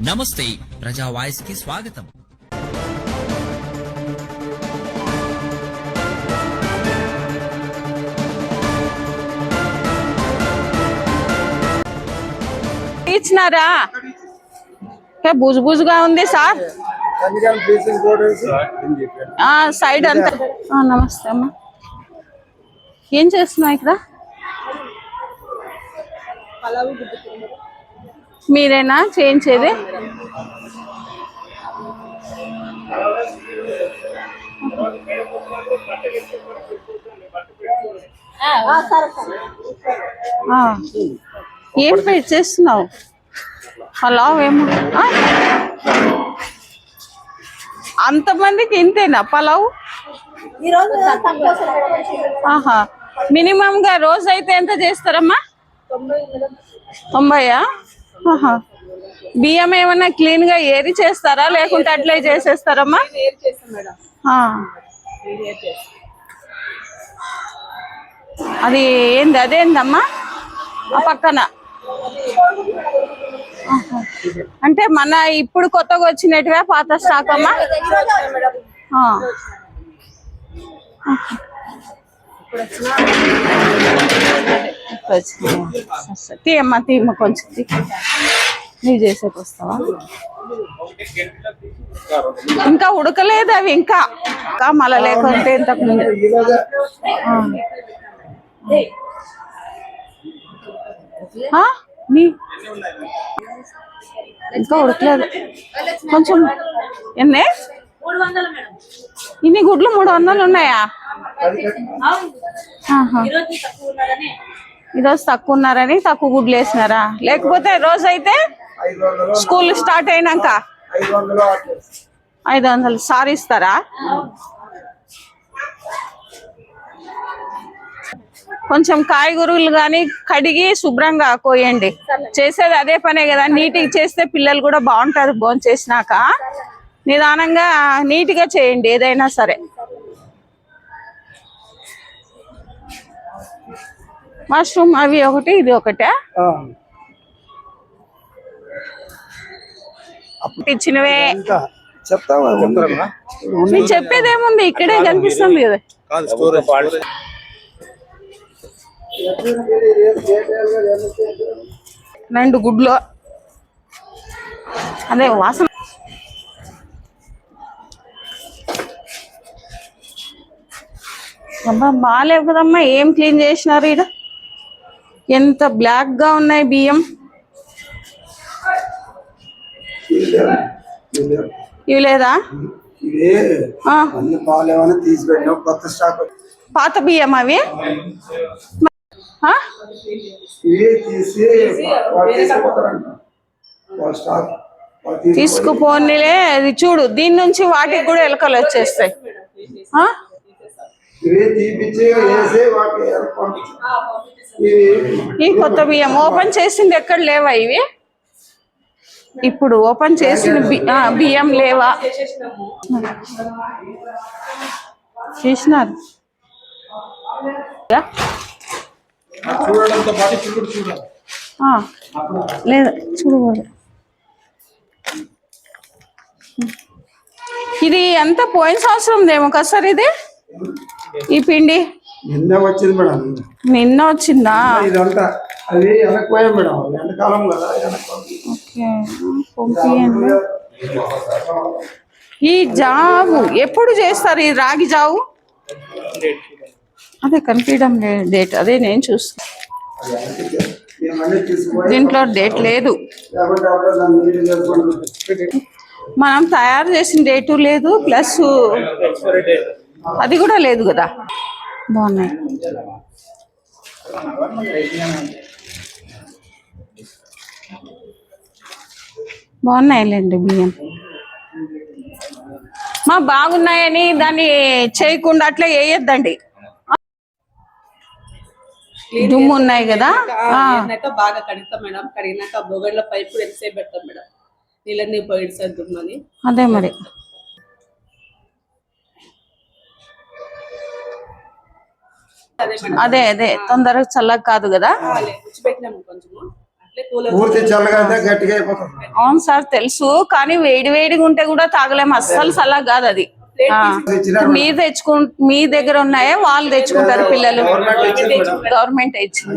నమస్తే ప్రజా వాయిస్కి స్వాగతం. ఇచ్చినారా? ఏ బుజు బుజుగా ఉంది సార్? ఆ సైడ్ అంతా. నమస్తే అమ్మా. ఏం చేస్తున్నావు ఇక్కడ? మీరేనా చేయించేది? ఏం పెట్టి చేస్తున్నావు? పలావ్ ఏమో అంతమందికి ఇంతేనా పలావ్? ఆహా. మినిమం గా రోజు అయితే ఎంత చేస్తారమ్మా? తొంభైయా? బియ్యం ఏమన్నా క్లీన్గా ఏరి చేస్తారా? లేకుంటే అట్లే చేసేస్తారమ్మా. అది ఏంది? అదేందమ్మా? ఆ పక్కన. అంటే మన ఇప్పుడు కొత్తగా వచ్చినట్టువే పాత స్టాక్ అమ్మా ఆ. ఆహా. ఇప్పుడు వచ్చినాయా? సరే, సరే. తీయమ్మా తీయమ్మ కొంచెం తీ. నువ్వు చేసేకి వస్తావా? ఇంకా ఉడకలేదు అవి ఇంకా. మళ్ళా లేకుంటే ఇంతకు ముందు? నీ. ఇంకా ఉడకలేదు. కొంచెం ఎన్నే? ఇన్ని గుడ్లు మూడు వందలు ఉన్నాయా. ఈరోజు తక్కువ ఉన్నారని తక్కువ గుడ్లు వేసినారా? లేకపోతే రోజు అయితే స్కూల్ స్టార్ట్ అయినాక ఐదు వందలు అట్లా ఐదు వందలు సార్ ఇస్తారా? కొంచెం కాయగూరలు కానీ కడిగి శుభ్రంగా కోయండి. చేసేది అదే పనే కదా నీట్గా చేస్తే పిల్లలు కూడా బాగుంటారు భోజనం చేసినాక నిదానంగా నీట్గా చేయండి ఏదైనా సరే. మష్రూమ్ అవి ఒకటి ఇది ఒకటే. ఇచ్చినవే. మీరు చెప్పేది ఏముంది ఇక్కడే కనిపిస్తుంది కదా. రెండు గుడ్లు. అదే వాసన. అబ్బా బాగాలేవు కదమ్మా ఏం క్లీన్ చేసినారు ఈడ? ఎంత బ్లాక్గా ఉన్నాయి బియ్యం? ఇవి లేదా? పాత బియ్యం అవి? తీసుకుపోనీలే అది చూడు దీని నుంచి వాటికి కూడా ఎలకలు వచ్చేస్తాయి. తీపిచ్చి ఈ కొత్త బియ్యం ఓపెన్ చేసింది ఎక్కడ లేవా ఇవి? ఇప్పుడు ఓపెన్ చేసిన బియ్యం లేవా? చేసినారు. లేదా చూడకూడదు. ఇది ఎంత పోయిన సంవత్సరం ఏమో కదా సార్ ఇది? ఈ పిండి? నిన్న వచ్చింది మేడం నిన్న. వచ్చిందా? ఇదంతా. అది వెనకపోయాం మేడం. ఎండాకాలం కదా ఈ జావు ఎప్పుడు చేస్తారు? ఈ రాగి జావు? అదే కనిపించడం లేదు డేట్. అదే నేను చూస్తాను దీంట్లో డేట్ లేదు. మనం తయారు చేసిన డేటు లేదు ప్లస్ అది కూడా లేదు కదా. బాగున్నాయి. బాగున్నాయిలేండి బియ్యం. మా బాగున్నాయని దాన్ని చేయకుండా అట్లా వేయొద్దండి. దుమ్ము ఉన్నాయి కదా? బాగా కడుగుతాం మేడం. కడిగినాక బొగడ్ల పైపు ఎంతసేపు పెడతాం మేడం. నీళ్ళని పోయిడు సార్ దుమ్మని. అదే మరి. అదే అదే తొందరగా చల్లగా కాదు కదా? అవును సార్ తెలుసు కానీ వేడి వేడిగా ఉంటే కూడా తాగలేము అస్సలు చల్లగా కాదు అది. మీరు తెచ్చుకు మీ దగ్గర ఉన్నాయా? వాళ్ళు తెచ్చుకుంటారు పిల్లలు. గవర్నమెంట్ ఇచ్చింది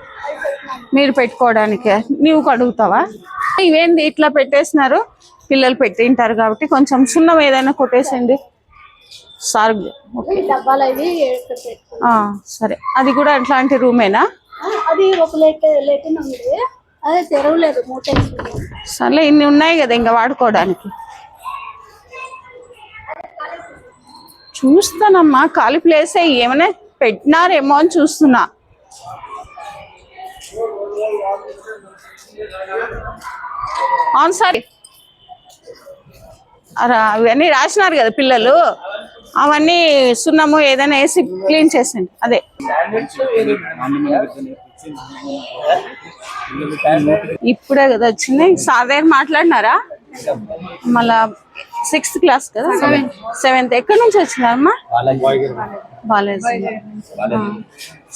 మీరు పెట్టుకోవడానికే. నీవు కడుగుతావా ఇవేంది ఇట్లా పెట్టేసినారు? పిల్లలు పెట్టింటారు కాబట్టి కొంచెం సున్నం ఏదైనా కొట్టేసేయండి. సార్ సరే. అది కూడా అట్లాంటి రూమేనా? అది ఒక లెట్ లెటిన్ ఉంది. అదే తెరవలేదు మూట వేసుకున్నాం. సర్లే ఇన్ని ఉన్నాయి కదా ఇంకా వాడుకోవడానికి. చూస్తానమ్మా ఖాళీ ప్లేస్ ఏమైనా పెట్టినారేమో అని చూస్తున్నా. అవును సార్. అరా అవన్నీ రాసినారు కదా పిల్లలు. అవన్నీ సున్నము ఏదైనా వేసి క్లీన్ చేసింది అదే. ఇప్పుడే కదా వచ్చింది. సార్ దగ్గర మాట్లాడినారా? మళ్ళా సిక్స్త్ క్లాస్ కదా? సెవెంత్ ఎక్కడి నుంచి వచ్చినారమ్మా బాలాజీ.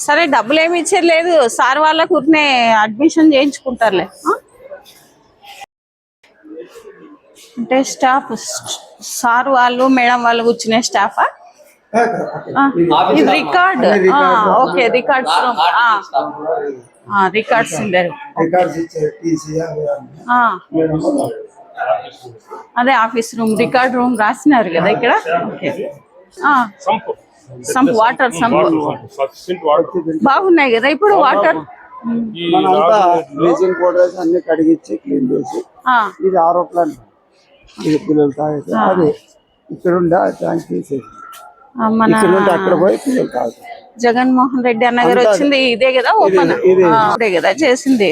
సరే డబ్బులు ఏమి ఇచ్చేది లేదు. సార్ వాళ్ళ ఊరినే అడ్మిషన్ చేయించుకుంటారులే? అంటే స్టాఫ్ సార్ వాళ్ళు మేడం వాళ్ళు కూర్చునే స్టాఫా? ఇది record. Okay records room. Records ఉండేది అదే ఆఫీస్ రూమ్ రికార్డ్ రూమ్ రాసినారు కదా ఇక్కడ? ఓకే. ఆ, సంప్. Water sump. బాగున్నాయి కదా ఇప్పుడు వాటర్? బ్లీచింగ్ అన్ని కడిగిచ్చి క్లీన్ చేసి ఇది ఆరో ప్లాంట్ ఇది పిల్లలు తాగేసి అది ఇక్కడ ఉండే ట్యాంక్ తీసేసి. మన ఇక్కడ నుండి అక్కడ పోయి పిల్లలు తాగుతారు. జగన్మోహన్ రెడ్డి అన్న గారు వచ్చింది ఇదే కదా ఓపెన్. ఇదే కదా చేసింది.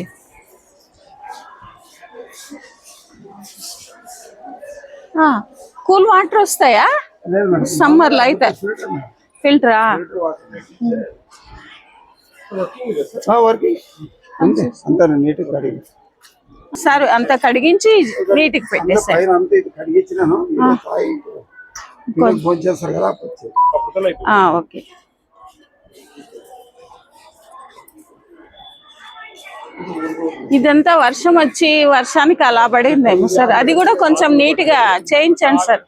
కూల్ వాటర్ వస్తాయా? సమ్మర్లో అయితే. ఫిల్టరా? సరే అంత కడిగించి నీటికి పెట్టేసాయి. పైన ఇదంతా వర్షం వచ్చి వర్షానికి అలా పడిందేమో సార్. అది కూడా కొంచెం నీట్గా చేయించండి సార్.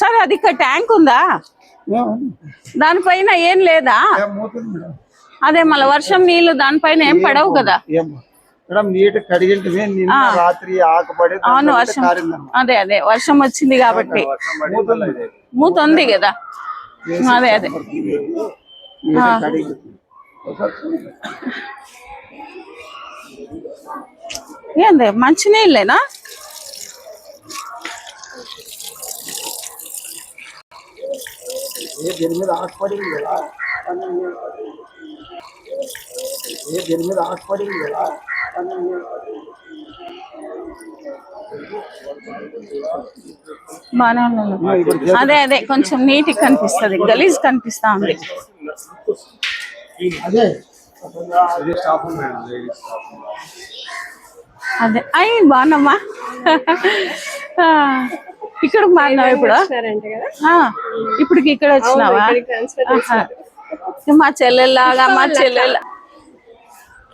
సార్ అది ఇక్కడ ట్యాంక్ ఉందా? దానిపైన ఏం లేదా? అదే మళ్ళీ వర్షం నీళ్ళు దానిపైన ఏం పడవు కదా. ఏం మేడం నీట్ కడిగింటివి నిన్న రాత్రి ఆకుపడి దాంట్లో అవును వర్షం. అదే అదే వర్షం వచ్చింది కాబట్టి. మూత ఉంది కదా. అదే అదే. కదా? బానే ఉన్నాను అదే అదే కొంచెం నీట్ కనిపిస్తది. గలీజ్ కనిపిస్తా ఉంది. అదే. అదే. అయ్యి బాగున్నామ్మా. ఇక్కడ బాగున్నావా ఇప్పుడు. ఆ, ఇప్పటికి ఇక్కడ వచ్చినావా. మా చెల్లెల్లాగా మా చెల్లెల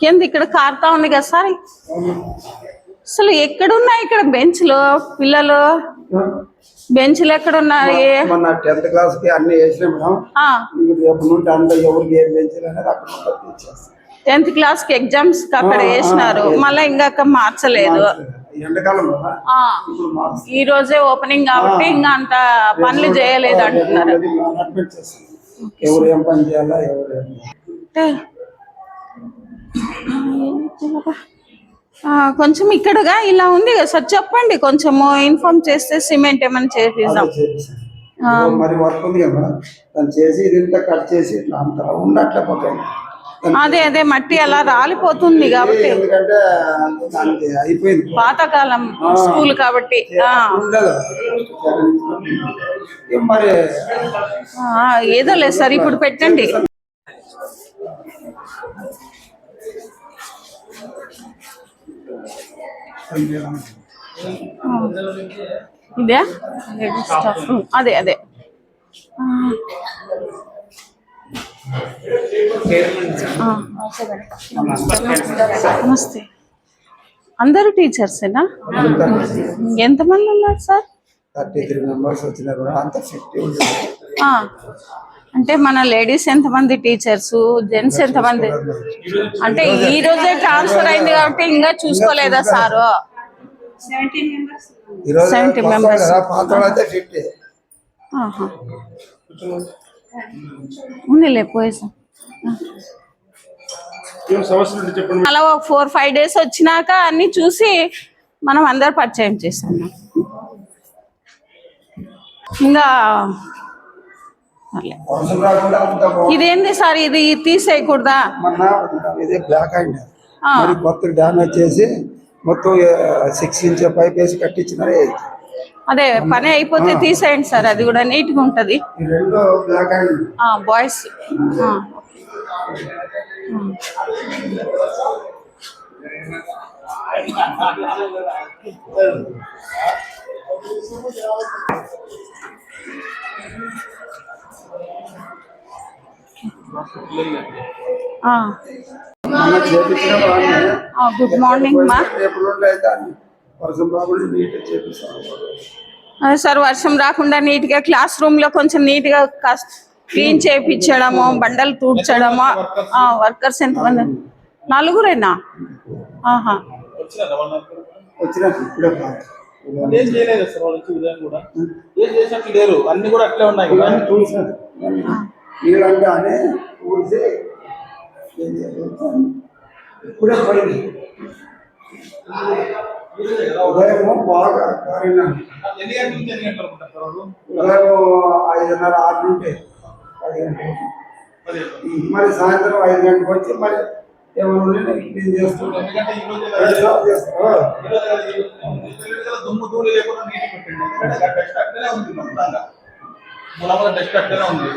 కింద ఇక్కడ కారుతా ఉంది కదా సార్? అసలు ఎక్కడున్నాయి ఇక్కడ బెంచ్లు పిల్లలు? బెంచ్లు ఎక్కడున్నాయి? మొన్న టెన్త్ క్లాస్కి అన్ని వేసినా మేడం. ఇప్పుడు నుండి ఎవరికి ఏం అనేది అక్కడ టెన్త్ క్లాస్కి ఎగ్జామ్స్ అక్కడ వేసినారు. మళ్ళీ ఇంకా మార్చలేదు. ఈ రోజే ఓపెనింగ్ కాబట్టి ఇంకా అంత పనులు చేయలేదు అంటున్నారు. కొంచెం ఇక్కడగా ఇలా ఉంది కదా సార్ చెప్పండి కొంచెము ఇన్ఫార్మ్ చేస్తే సిమెంట్ ఏమైనా. ఇదిగో మరి వర్క్ ఉంది కదా చేసి ఇది ఇంత కట్ చేసి ఇట్లా అంత పోతాయి. అదే అదే మట్టి అలా రాలిపోతుంది కాబట్టి. పాతకాలం స్కూల్ కాబట్టి ఏదో లేదు సార్ ఇప్పుడు పెట్టండి. ఇదే. అదే అదే. నమస్తే. అందరూ టీచర్సేనా? ఎంతమంది ఉన్నారు సార్? మెంబర్స్. అంటే మన లేడీస్ ఎంతమంది టీచర్స్? జెంట్స్ ఎంతమంది? అంటే ఈ రోజే ట్రాన్స్ఫర్ అయింది కాబట్టి ఇంకా చూసుకోలేదా సారు? ఈరోజు 70 ఉందిలే పోయేసా. అలా ఒక ఫోర్ ఫైవ్ డేస్ వచ్చినాక అన్ని చూసి మనం అందరు పరిచయం చేస్తాం ఇంకా. ఇదేంది సార్? ఇది తీసేయకూడదా? మొన్న ఇదే బ్లాక్ అయింది ఆ. మరి కొత్త డ్యామేజ్ చేసి మొత్తం సిక్స్ ఇంచ్ పైప్ వేసి కట్టించినారే. అదే పని అయిపోతే తీసేయండి సార్ అది కూడా నీట్గా ఉంటది బాయ్స్ గుడ్ మార్నింగ్ మా వర్షం రాకుండా చేపిస్తాను. సార్ వర్షం రాకుండా నీట్గా క్లాస్ రూమ్లో కొంచెం నీట్గా క్లీన్ చేయించడము బండలు తూడ్చడము. వర్కర్స్ ఎంతమంది నలుగురేనా? ఆహా. వచ్చిన ఇప్పుడే కాదు. ఏం చేయలేదు సార్ వాళ్ళు వచ్చి ఉదయం కూడా? ఏం చేసినట్టు లేరు అన్ని కూడా అట్లే ఉన్నాయి కదా? ఇవన్నీ చూసాను నీళ్ళంగానే ఊరిసి ఏం. చేయాలి? ఇప్పుడే పడింది. ఉదయము బాగా గంటల గంటలు ఉదయం ఐదున్నర ఆరు నుండి పది గంటలకు. పది మరి సాయంత్రం ఐదు గంటలకు వచ్చి మరి ఏమైనా క్లీన్ చేస్తున్నాం ఎందుకంటే ఈ రోజు చేస్తాం. దుమ్ము ధూళి లేకుండా నీటి పెట్టండి. ఎందుకంటే డస్ట్ అట్లనే ఉంది మొత్తంగా. మూలమల డస్ట్ అట్లనే ఉంది.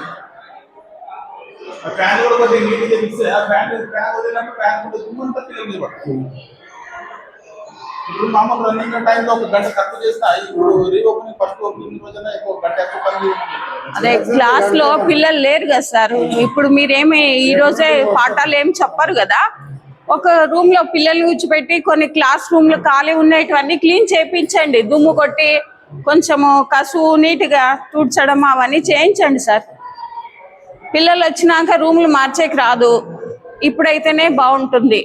ఫ్యాన్ కూడా కొద్దిగా నీట్గా ఆ ఫ్యాన్ ఫ్యాన్ వదిలినప్పుడు ఫ్యాన్ కూడా దుమ్ము అంతా పిల్లలు పడుతుంది ఇప్పుడు మామూలు రన్నింగ్ టైంలో ఒక గంట తక్కువ చేసినా ఇప్పుడు రీఓపెనింగ్ ఫస్ట్ ఓపెనింగ్ రోజున ఎక్కువ గంట ఎక్కువ పని. అదే క్లాస్లో పిల్లలు లేరు కదా సార్. ఇప్పుడు మీరేమి ఈ రోజే పాఠాలు ఏం చెప్పరు కదా? ఒక రూమ్లో పిల్లల్ని కూర్చోబెట్టి కొన్ని క్లాస్ రూమ్లో ఖాళీ ఉన్నటువన్నీ క్లీన్ చేయించండి దుమ్ము కొట్టి కొంచెము కసువు నీట్గా తుడ్చడం అవన్నీ చేయించండి సార్. పిల్లలు వచ్చినాక రూమ్లు మార్చేకి రాదు. ఇప్పుడైతేనే బాగుంటుంది.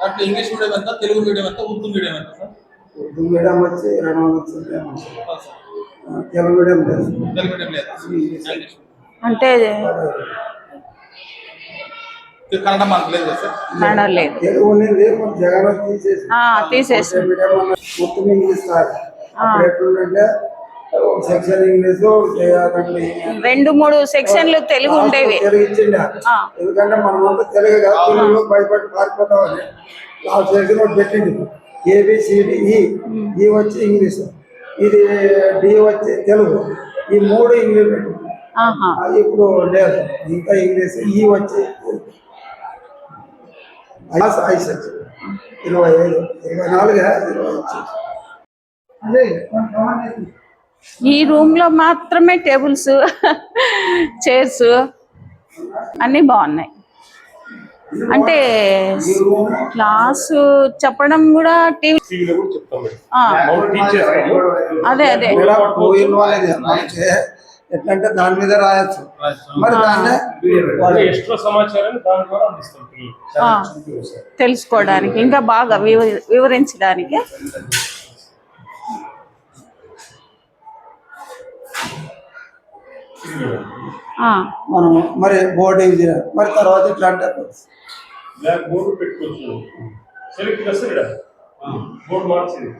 దాంట్లో ఇంగ్లీష్ మీడియం ఎంత తెలుగు మీడియం ఎంత ఉర్దూ మీడియం ఎంత సార్ ఉర్దూ మీడియం వచ్చి రెండు తెలుగు మీడియం లేదు. తెలుగు మీడియం లేదా? అంటే కన్నడ మనకు లేదు సార్ కన్నడ లేదు. తెలుగు జగన్ తీసేసి తీసేసి. మొత్తం ఇంగ్లీష్ సెక్షన్ ఇంగ్లీష్ చేయాలండి రెండు మూడు సెక్షన్లు తెలుగు ఉండేవి. తెలుగు ఇచ్చిండ. ఎందుకంటే మనం అంతా తెలుగు కాదు తెలుగులో భయపడి పారిపోతామని లాస్ట్ సెక్షన్ ఒకటి పెట్టింది. ఏబిసిడి ఈ. వచ్చి ఇంగ్లీష్. ఇది డి వచ్చి తెలుగు. ఈ మూడు ఇంగ్లీష్ పెట్టింది. ఇప్పుడు లేదు. ఇంకా ఇంగ్లీష్ ఈ వచ్చి ఐస్ ఇరవై ఐదు ఇరవై నాలుగు ఇరవై అదే ఈ రూమ్లో మాత్రమే టేబుల్స్ చైర్స్ అన్ని బాగున్నాయి. అంటే క్లాసు చెప్పడం కూడా టీవీ అదే అదే. ఎట్లంటే దాని మీద రాయొచ్చు. మరి దాన్ని తెలుసుకోవడానికి ఇంకా బాగా వివ- వివరించడానికి. మనం మరి బోర్డు ఇంజనీర్ మరి తర్వాత ఇట్లా అంటే బ్లాక్ బోర్డు పెట్టుకోవచ్చు. సెలెక్ట్ వస్తాడు బోర్డు మార్చింది.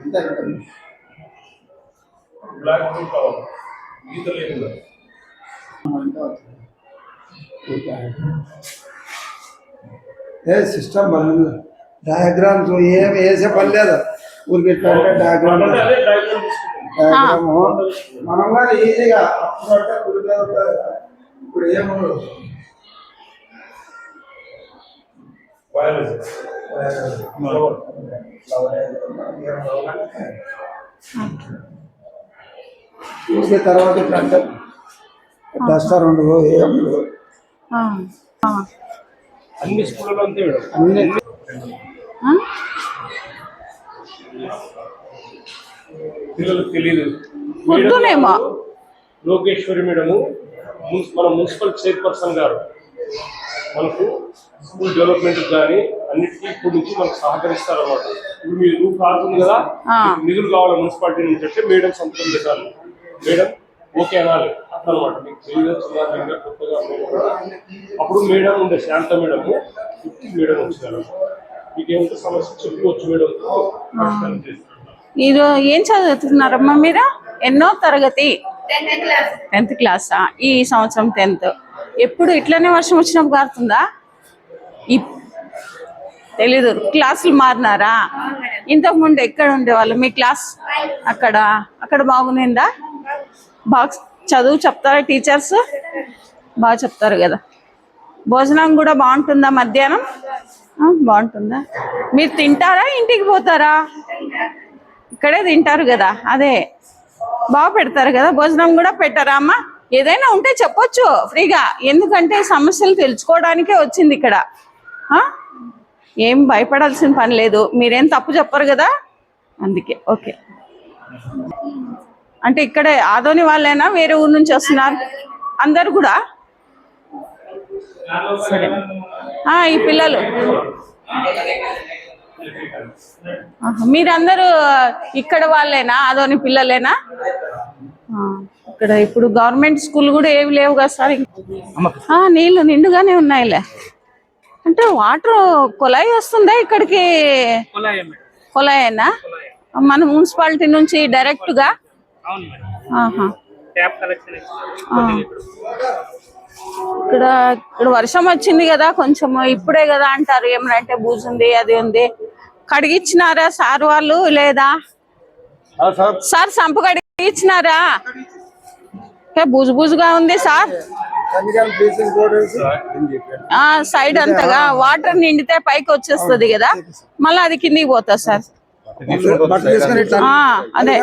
బ్లాక్ బోర్డు కావాలి. గీత లేదు ఏ సిస్టమ్ బాగుంది. డయాగ్రామ్స్ ఏమి వేసే పని లేదు. ఊరికి ఎట్లా అంటే డయాగ్రామ్ మనం కూడా ఈజీగా. ఇప్పుడు ఏముండదు బయాలజీ చూసే తర్వాత ఏం ఆ, ఆ, అన్ని స్కూళ్ళలో అంతే మేడం. అన్ని? పిల్లలకు తెలియదు. లోకేశ్వరి మేడము మన మున్సిపల్ చైర్పర్సన్ గారు మనకు స్కూల్ డెవలప్మెంట్ కానీ అన్నిటికీ ఇప్పటి నుంచి మనకు సహకరిస్తారు అన్నమాట ఇప్పుడు మీరు రూప్ కాకుండా కదా నిధులు కావాలి మున్సిపాలిటీ నుంచి అంటే మేడం సంతకం పెట్టాలి. మేడం ఓకే అనాలి. అట్లా అనమాట మీకు తెలియదు కొత్తగా. అప్పుడు మేడం ఉండే శాంత మేడం ఇప్పుడు మేడం వచ్చారు. మీకు ఏమిటో సమస్య చెప్పుకోవచ్చు మేడం మీరు ఏం చదువుతున్నారమ్మా మీరు? ఎన్నో తరగతి? టెన్త్ క్లాసా ఈ సంవత్సరం టెన్త్ ఎప్పుడు ఇట్లనే వర్షం వచ్చినప్పుడు కారుతుందా? తెలీదు. క్లాసులు మారినారా? ఇంతకు ముందు ఎక్కడ ఉండేవాళ్ళు? మీ క్లాస్ అక్కడ? అక్కడ బాగునిందా బాగా చదువు చెప్తారా టీచర్స్? బాగా చెప్తారు కదా. భోజనం కూడా బాగుంటుందా మధ్యాహ్నం? బాగుంటుందా? మీరు తింటారా? ఇంటికి పోతారా? ఇక్కడే తింటారు కదా. అదే. బాగా పెడతారు కదా. భోజనం కూడా పెట్టారా అమ్మ? ఏదైనా ఉంటే చెప్పొచ్చు ఫ్రీగా. ఎందుకంటే సమస్యలు తెలుసుకోవడానికే వచ్చింది ఇక్కడ. ఏం భయపడాల్సిన పని లేదు. మీరేం తప్పు చెప్పరు కదా? అందుకే. ఓకే. అంటే ఇక్కడే ఆదోని వాళ్ళైనా? వేరే ఊరు నుంచి వస్తున్నారు. అందరు కూడా? సరే. ఈ పిల్లలు. మీరందరూ ఇక్కడ వాళ్ళేనా? అదోని పిల్లలేనా? ఇక్కడ ఇప్పుడు గవర్నమెంట్ స్కూల్ కూడా ఏవి లేవు కదా సార్? ఆ, నీళ్ళు నిండుగానే ఉన్నాయిలే. అంటే వాటర్ కొలాయి వస్తుందా ఇక్కడికి? కొలాయేనా మన మున్సిపాలిటీ నుంచి డైరెక్ట్గా. ఇక్కడ ఇక్కడ వర్షం వచ్చింది కదా కొంచెం ఇప్పుడే కదా అంటారు. ఏమనంటే బూజు ఉంది అది ఉంది. కడిగిచ్చినారా సార్ వాళ్ళు లేదా? సార్. సంపు కడిగిచ్చినారా? ఏ బూజు బూజుగా ఉంది సార్. సైడ్ అంతగా వాటర్ నిండితే పైకి వచ్చేస్తుంది కదా. మళ్ళీ అది కిందికి పోతుంది సార్. అదే.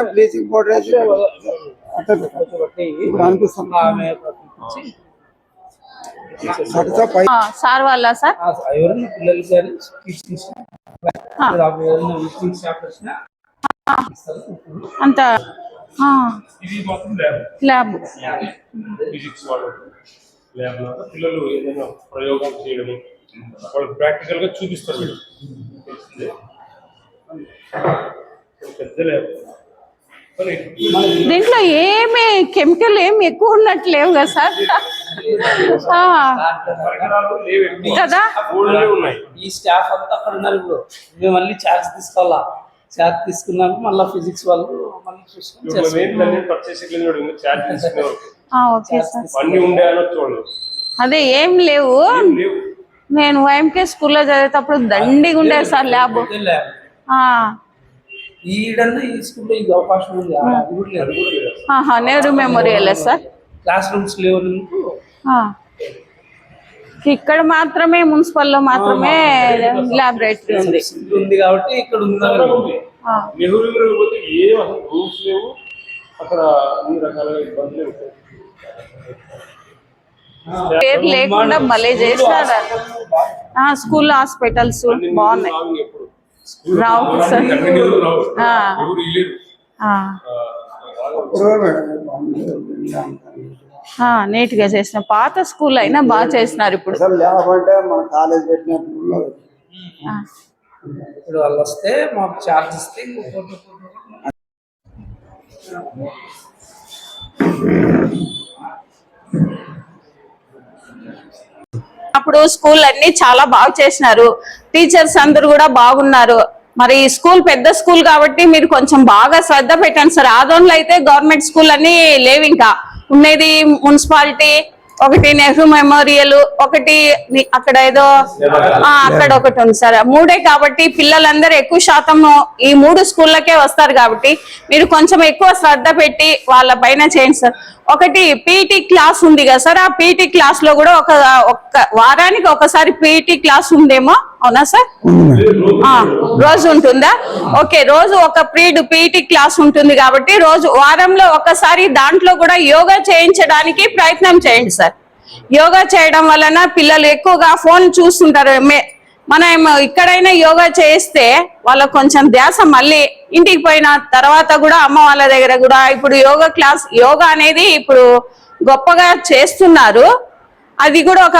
సార్ వాళ్ళ సార్? అంత ఆ, ఇది మాత్రం ల్యాబ్. ఫిజిక్స్ వాళ్ళు. ల్యాబ్లో పిల్లలు ఏదైనా ప్రయోగాలు చేయడము వాళ్ళు ప్రాక్టికల్గా చూపిస్తారు వీళ్ళు. తెలిసిందే. పెద్ద ల్యాబ్. కానీ దీంట్లో ఏమి కెమికల్ ఏమి ఎక్కువ ఉన్నట్టు లేవు కదా సార్. కదా? బోర్డులే ఉన్నాయి. ఈ స్టాఫ్ అంతా అక్కడ ఉన్నారు ఇప్పుడు. మేము మళ్ళీ ఛార్జ్ తీసుకోవాలా? ఛార్జ్ తీసుకున్నాక మళ్ళీ ఫిజిక్స్ వాళ్ళు మళ్ళీ చూసుకొని అదే ఏం లేవు. నేను వైఎంకే స్కూల్లో చదివేటప్పుడు దండిగా ఉండేది సార్ ల్యాబ్ ఈడన్నా ఈ స్కూల్లో ఇది అవకాశం ఉంది. Nehru memorial sir? Class rooms లేవు. ఇక్కడ మాత్రమే మున్సిపల్లో మాత్రమే ల్యాబొరేటరీ ఉంది. ఉంది కాబట్టి ఇక్కడ లేవు? అక్కడ అన్ని రకాలుగా ఇబ్బందులు ఉంటాయి. పేరు లేకుండా భలే చేసినారు? ఆ, స్కూల్ హాస్పిటల్స్ బాగున్నాయి. రావు సార్. ఆ. నీట్గా చేసిన. పాత స్కూల్ అయినా బాగా చేసినారు ఇప్పుడు. కాలేజ్ వాళ్ళు వస్తే మాకు ఛార్జ్ ఇస్తే అప్పుడు స్కూల్ అన్ని చాలా బాగా చేసినారు. టీచర్స్ అందరూ కూడా బాగున్నారు. మరి ఈ స్కూల్ పెద్ద స్కూల్ కాబట్టి మీరు కొంచెం బాగా శ్రద్ధ పెట్టండి సార్. ఆదోన్లో అయితే గవర్నమెంట్ స్కూల్ అన్ని లేవు ఇంకా. ఉండేది మున్సిపాలిటీ ఒకటి నెహ్రూ మెమోరియల్ ఒకటి అక్కడ ఏదో ఆ, అక్కడ ఒకటి ఉంది సార్. మూడే కాబట్టి పిల్లలందరూ ఎక్కువ శాతం ఈ మూడు స్కూళ్ళకే వస్తారు కాబట్టి మీరు కొంచెం ఎక్కువ శ్రద్ధ పెట్టి వాళ్ళ పైన చేయండి సార్. ఒకటి పీటీ క్లాస్ ఉంది కదా సార్ ఆ పీటీ క్లాస్లో కూడా ఒక ఒక్క వారానికి ఒకసారి పీటీ క్లాస్ ఉందేమో? అవునా సార్? రోజు ఉంటుందా? ఓకే రోజు ఒక పీరియడ్ పీటీ క్లాస్ ఉంటుంది కాబట్టి రోజు వారంలో ఒకసారి దాంట్లో కూడా యోగా చేయించడానికి ప్రయత్నం చేయండి సార్. యోగా చేయడం వలన పిల్లలు ఎక్కువగా ఫోన్ చూస్తుంటారు మే- మనం ఇక్కడైనా యోగా చేస్తే వాళ్ళకు కొంచెం ధ్యాస మళ్ళీ ఇంటికి పోయిన తర్వాత కూడా అమ్మ వాళ్ళ దగ్గర కూడా ఇప్పుడు యోగా క్లాస్ యోగా అనేది ఇప్పుడు గొప్పగా చేస్తున్నారు. అది కూడా ఒక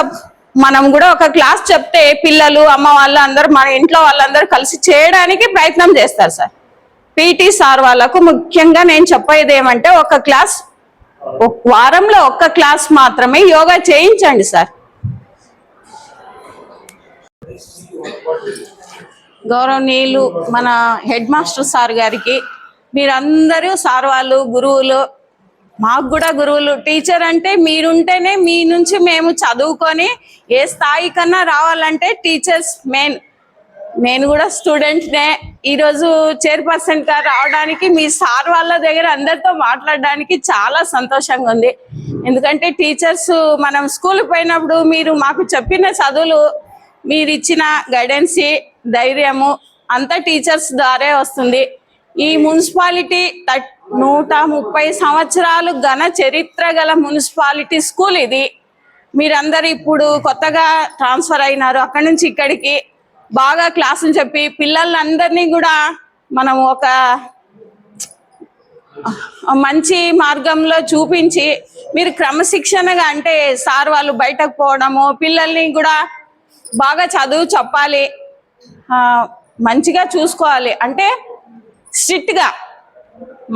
మనం కూడా ఒక క్లాస్ చెప్తే పిల్లలు అమ్మ వాళ్ళు అందరూ మన ఇంట్లో వాళ్ళందరూ కలిసి చేయడానికి ప్రయత్నం చేస్తారు సార్. పీటీ సార్ వాళ్ళకు ముఖ్యంగా నేను చెప్పేది ఏమంటే ఒక క్లాస్ వారంలో ఒక్క క్లాస్ మాత్రమే యోగా చేయించండి సార్. గౌరవనీయులు మన హెడ్ మాస్టర్ సార్ గారికి మీరందరూ సార్ వాళ్ళు గురువులు మాకు కూడా గురువులు. టీచర్ అంటే మీరుంటేనే మీ నుంచి మేము చదువుకొని ఏ స్థాయి కన్నా రావాలంటే టీచర్స్ మెయిన్. నేను కూడా స్టూడెంట్నే. ఈరోజు చైర్పర్సన్గా రావడానికి మీ సార్ వాళ్ళ దగ్గర అందరితో మాట్లాడడానికి చాలా సంతోషంగా ఉంది. ఎందుకంటే టీచర్స్ మనం స్కూల్ పోయినప్పుడు మీరు మాకు చెప్పిన చదువులు మీరు ఇచ్చిన గైడెన్సీ ధైర్యము అంతా టీచర్స్ ద్వారే వస్తుంది. ఈ మున్సిపాలిటీ నూట ముప్పై సంవత్సరాలు ఘన చరిత్ర గల మున్సిపాలిటీ స్కూల్ ఇది. మీరందరూ ఇప్పుడు కొత్తగా ట్రాన్స్ఫర్ అయినారు. అక్కడి నుంచి ఇక్కడికి బాగా క్లాసులు చెప్పి పిల్లలందరినీ కూడా మనం ఒక మంచి మార్గంలో చూపించి మీరు క్రమశిక్షణగా అంటే సార్ వాళ్ళు బయటకు పోవడము పిల్లల్ని కూడా బాగా చదువు చెప్పాలి. మంచిగా చూసుకోవాలి. అంటే స్ట్రిక్ట్గా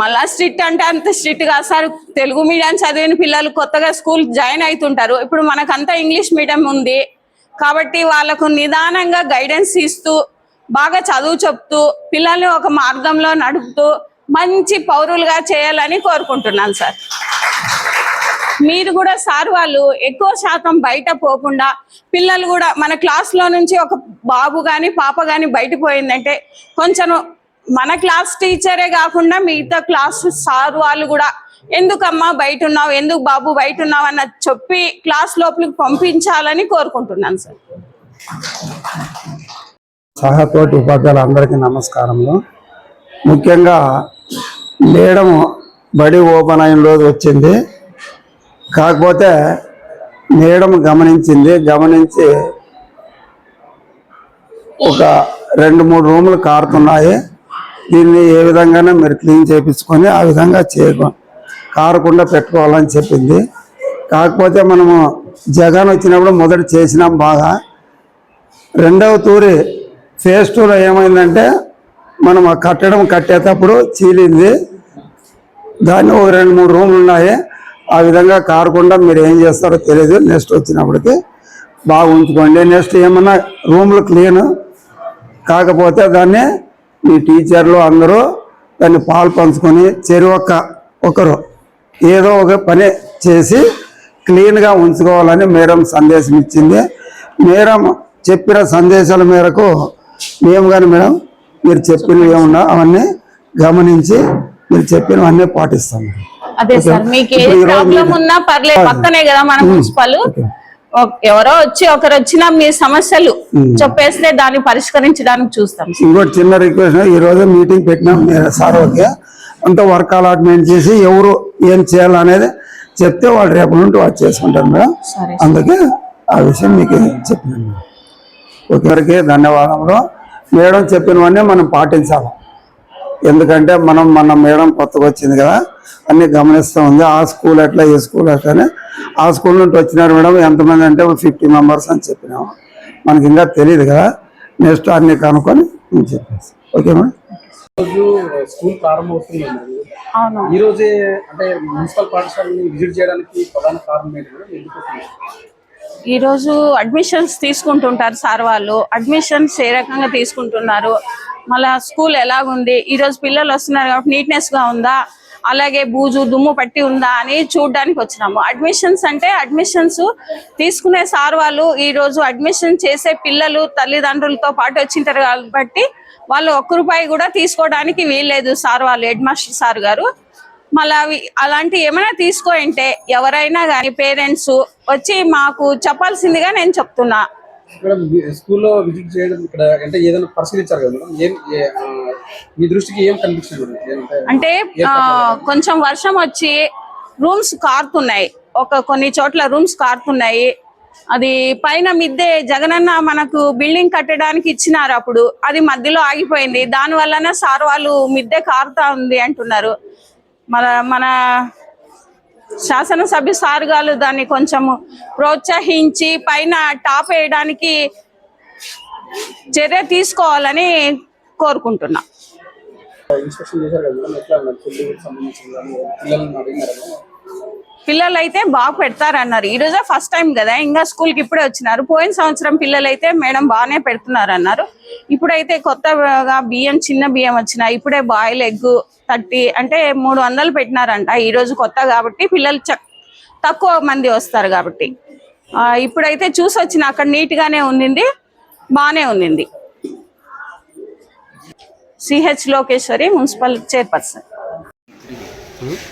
మళ్ళా స్ట్రిక్ట్ అంటే అంత స్ట్రిక్ట్గా సార్. తెలుగు మీడియం చదివిన పిల్లలు కొత్తగా స్కూల్ జాయిన్ అవుతుంటారు ఇప్పుడు మనకంతా ఇంగ్లీష్ మీడియం ఉంది. కాబట్టి వాళ్ళకు నిదానంగా గైడెన్స్ ఇస్తూ బాగా చదువు చెప్తూ పిల్లల్ని ఒక మార్గంలో నడుపుతూ మంచి పౌరులుగా చేయాలని కోరుకుంటున్నాను సార్. మీరు కూడా సార్ వాళ్ళు ఎక్కువ శాతం బయట పోకుండా పిల్లలు కూడా మన క్లాస్లో నుంచి ఒక బాబు కానీ పాప కానీ బయట పోయిందంటే కొంచెం మన క్లాస్ టీచరే కాకుండా మిగతా క్లాస్ సార్ వాళ్ళు కూడా ఎందుకమ్మా బయట ఉన్నావు ఎందుకు బాబు బయట ఉన్నావు అన్న చెప్పి క్లాస్ లోపలికి పంపించాలని కోరుకుంటున్నాను సార్. సహతోటి ఉపాధ్యాయులందరికీ నమస్కారము ముఖ్యంగా మేడం బడి ఓపెన్ అయిన రోజు వచ్చింది. కాకపోతే మేడం గమనించింది గమనించి ఒక రెండు మూడు రూములు కారుతున్నాయి. దీన్ని ఏ విధంగానే మీరు క్లీన్ చేయించుకొని ఆ విధంగా చేయకు కారకుండా పెట్టుకోవాలని చెప్పింది. కాకపోతే మనము జగన్ వచ్చినప్పుడు మొదట చేసినాం బాగా. రెండవ తూరి ఫేజ్ టూలో ఏమైందంటే మనం ఆ కట్టడం కట్టేటప్పుడు చీలింది. దాన్ని ఒక రెండు మూడు రూములు ఉన్నాయి. ఆ విధంగా కారకుండా మీరు ఏం చేస్తారో తెలియదు నెక్స్ట్ వచ్చినప్పటికి బాగా ఉంచుకోండి నెక్స్ట్ ఏమన్నా రూమ్లు క్లీన్ కాకపోతే దాన్ని మీ టీచర్లు అందరూ దాన్ని పాలు పంచుకొని చెరి ఒక్క ఒకరు ఏదో ఒక పని చేసి క్లీన్గా ఉంచుకోవాలని మేడం సందేశం ఇచ్చింది. మేడం చెప్పిన సందేశాల మేరకు మేము కానీ మేడం మీరు చెప్పినవి ఏమన్నా అవన్నీ గమనించి మీరు చెప్పినవన్నీ పాటిస్తాం. అదే సార్ మీకు ఏ ప్రాబ్లం ఉన్నా పర్లేదు పక్కనే కదా మన మున్సిపల్ ఓ- ఎవరో వచ్చి ఒకరు వచ్చినా మీ సమస్యలు చెప్పేస్తే దాన్ని పరిష్కరించడానికి చూస్తాం. ఇంకోటి చిన్న రిక్వెస్ట్ ఈ రోజు మీటింగ్ పెట్టినాం సార్ ఓకే. అంత వర్క్ అలాట్మెంట్ చేసి ఎవరు ఏం చేయాలనేది చెప్తే వాళ్ళు రేపు నుండి వాళ్ళు చేసుకుంటారు మేడం. అందుకే ఆ విషయం మీకు చెప్పినాను. ఒకరికి ధన్యవాదములు. మేడం చెప్పినవన్నీ మనం పాటించాలి. ఎందుకంటే మనం మన మేడం కొత్తగా వచ్చింది కదా అన్ని గమనిస్తూ ఉంది. ఆ స్కూల్ ఎట్లా ఈ స్కూల్ ఎట్లా ఆ స్కూల్ నుండి వచ్చినారు మేడం ఎంతమంది అంటే ఫిఫ్టీ మెంబర్స్ అని చెప్పినాము. మనకి ఇంకా తెలియదు కదా. నెక్స్ట్ అన్ని కనుక్కొని నేను చెప్పేసి ఓకే మేడం? రోజు స్కూల్ ప్రారంభమవుతుంది మరి అవును. ఈ రోజే అంటే మున్సిపల్ పాఠశాలని విజిట్ చేయడానికి ప్రధాన కారణం ఏంటి మేడం? ఎందుకు? ఈరోజు అడ్మిషన్స్ తీసుకుంటుంటారు సార్ వాళ్ళు. అడ్మిషన్స్ ఏ రకంగా తీసుకుంటున్నారు? మళ్ళా స్కూల్ ఎలాగుంది? ఈరోజు పిల్లలు వస్తున్నారు కాబట్టి నీట్నెస్గా ఉందా? అలాగే బూజు దుమ్ము పట్టి ఉందా అని చూడడానికి వచ్చినాము. అడ్మిషన్స్ అంటే అడ్మిషన్స్ తీసుకునే సార్ వాళ్ళు ఈ రోజు అడ్మిషన్ చేసే పిల్లలు తల్లిదండ్రులతో పాటు వచ్చింటారు కాబట్టి వాళ్ళు ఒక్క రూపాయి కూడా తీసుకోవడానికి వీల్లేదు సార్ వాళ్ళు హెడ్ మాస్టర్ సార్ గారు. మళ్ళీ అవి అలాంటి ఏమైనా తీసుకోంటే ఎవరైనా కానీ పేరెంట్స్ వచ్చి మాకు చెప్పాల్సిందిగా నేను చెప్తున్నా. స్కూల్లో విజిట్ చేయడం ఇక్కడ అంటే ఏదైనా పరిశీలించారు కదా మేడం? ఏం మీ దృష్టికి ఏం కనిపించింది అంటే కొంచెం వర్షం వచ్చి రూమ్స్ కారుతున్నాయి. ఒక కొన్ని చోట్ల రూమ్స్ కారుతున్నాయి. అది పైన మిద్దె జగనన్న మనకు బిల్డింగ్ కట్టడానికి ఇచ్చినారు అప్పుడు. అది మధ్యలో ఆగిపోయింది. దాని వల్లనే సార్ వాళ్ళు మిద్దె కారుతా ఉంది అంటున్నారు. మన మన శాసనసభ్య సార్ గారు దాన్ని కొంచెము ప్రోత్సహించి పైన టాప్ వేయడానికి చర్య తీసుకోవాలని కోరుకుంటున్నా. ఇన్స్పెక్షన్ చేశారు కదా మేడం ఎట్లా ఉన్నారు సంబంధించిన పిల్లలను అడిగినారు పిల్లలు అయితే బాగా పెడతారన్నారు. ఈ రోజే ఫస్ట్ టైం కదా ఇంకా స్కూల్కి ఇప్పుడే వచ్చినారు. పోయిన సంవత్సరం పిల్లలు అయితే మేడం బాగానే పెడుతున్నారు అన్నారు ఇప్పుడైతే కొత్తగా బియ్యం చిన్న బియ్యం వచ్చినాయి ఇప్పుడే బాయిల్ ఎగ్ థర్టీ అంటే మూడు వందలు పెట్టినారంట. ఈ రోజు కొత్త కాబట్టి పిల్లలు చక్- తక్కువ మంది వస్తారు కాబట్టి. ఇప్పుడైతే చూసి వచ్చిన అక్కడ నీట్ గానే ఉండింది బాగానే ఉండింది. CH Lokeshwari municipal chairperson. Hmm?